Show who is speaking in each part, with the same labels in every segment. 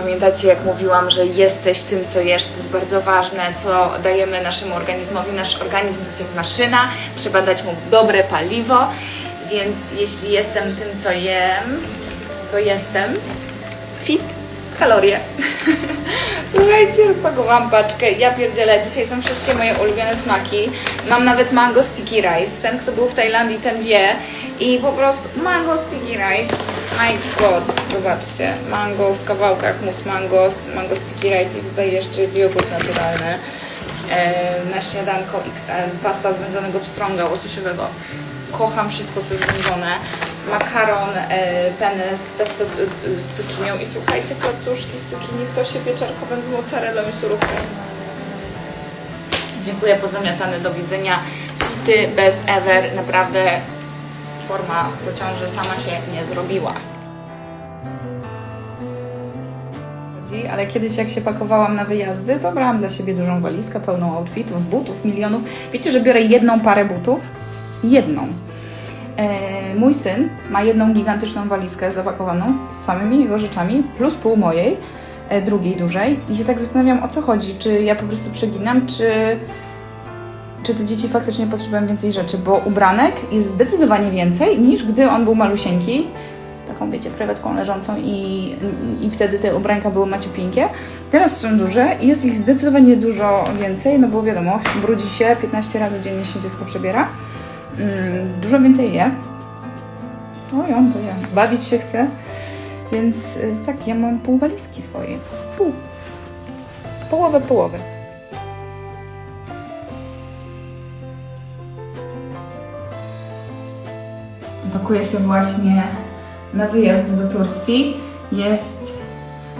Speaker 1: Pamiętacie, jak mówiłam, że jesteś tym, co jesz, to jest bardzo ważne, co dajemy naszemu organizmowi. Nasz organizm to jest jak maszyna, trzeba dać mu dobre paliwo, więc jeśli jestem tym, co jem, to jestem fit kalorie. Słuchajcie, rozpakowałam paczkę. Ja pierdzielę, dzisiaj są wszystkie moje ulubione smaki. Mam nawet mango sticky rice. Ten, kto był w Tajlandii, ten wie. I po prostu mango sticky rice. My god, zobaczcie. Mango w kawałkach, mus mango, mango sticky rice i tutaj jeszcze jest jogurt naturalny. Na śniadanko XL, pasta z wędzonego pstrąga łososiowego. Kocham wszystko, co jest wędzone. Makaron, e, penne z pesto z- cukinią i słuchajcie, placuszki z cukinii w sosie pieczarkowym z mozzarellą i surówką. Dziękuję, pozamiatane, do widzenia. Fity, best ever, naprawdę forma po ciąży sama się nie zrobiła. ale kiedyś jak się pakowałam na wyjazdy, to brałam dla siebie dużą walizkę pełną outfitów, butów, milionów. Wiecie, że biorę jedną parę butów? Jedną. E, mój syn ma jedną gigantyczną walizkę zapakowaną z samymi jego rzeczami, plus pół mojej, e, drugiej dużej. I się tak zastanawiam, o co chodzi. Czy ja po prostu przeginam, czy, czy te dzieci faktycznie potrzebują więcej rzeczy, bo ubranek jest zdecydowanie więcej niż gdy on był malusieńki taką, wiecie, krewetką leżącą i, i wtedy te ubranka były maciupinkie. Teraz są duże i jest ich zdecydowanie dużo więcej, no bo wiadomo, brudzi się, 15 razy dziennie się dziecko przebiera. Mm, dużo więcej je. O, ją to je. Bawić się chce. Więc y, tak, ja mam pół walizki swojej. Pół. Połowę, połowę. Pakuję się właśnie na wyjazd do Turcji. Jest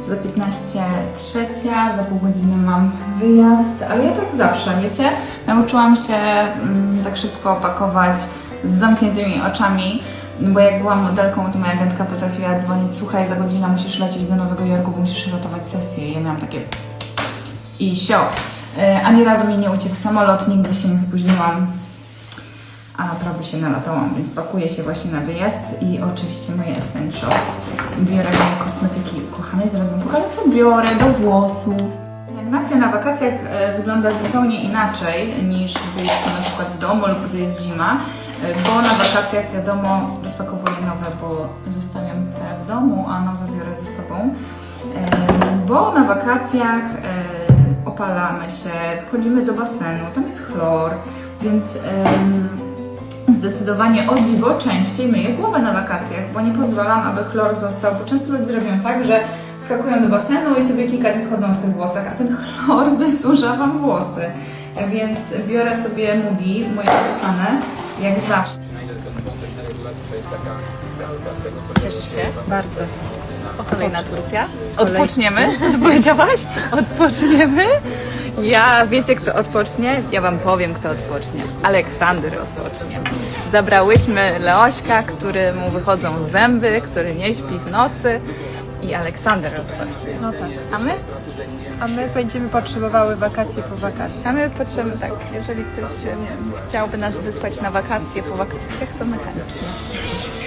Speaker 1: za 15 trzecia, za pół godziny mam wyjazd, ale ja tak zawsze, wiecie? Nauczyłam się mm, tak szybko pakować z zamkniętymi oczami, bo jak byłam modelką, to moja agentka potrafiła dzwonić, słuchaj, za godzinę musisz lecieć do Nowego Jorku, bo musisz ratować sesję. I ja miałam takie i sio. E, Ani razu mi nie uciekł samolot, nigdy się nie spóźniłam a naprawdę się nalatałam, więc pakuję się właśnie na wyjazd i oczywiście moje essentials. Biorę moje kosmetyki ukochane, zaraz wam pokażę co biorę do włosów. Pielęgnacja na wakacjach e, wygląda zupełnie inaczej niż gdy jest na przykład w domu lub gdy jest zima, e, bo na wakacjach wiadomo rozpakowuję nowe, bo zostawiam te w domu, a nowe biorę ze sobą. E, Bo na wakacjach opalamy się, wchodzimy do basenu, tam jest chlor, więc zdecydowanie o dziwo częściej myję głowę na wakacjach, bo nie pozwalam, aby chlor został, bo często ludzie robią tak, że wskakują do basenu i sobie kilka dni chodzą w tych włosach, a ten chlor wysusza Wam włosy. Więc biorę sobie Moody, moje kochane, jak zawsze.
Speaker 2: Na ile ten wątek deregulacji to jest taka kalka z tego, co
Speaker 1: Cieszysz się? Bardzo. Kolejna Turcja. Odpoczniemy? Co ty powiedziałaś? Odpoczniemy? Ja, wiecie kto odpocznie? Ja wam powiem kto odpocznie. Aleksander odpocznie. Zabrałyśmy Leośka, któremu wychodzą zęby, który nie śpi w nocy i Aleksander odpocznie.
Speaker 3: No tak.
Speaker 1: A my?
Speaker 3: A my będziemy potrzebowały wakacje po wakacjach.
Speaker 1: A my potrzebujemy tak, jeżeli ktoś chciałby nas wysłać na wakacje po wakacjach, to my chętnie.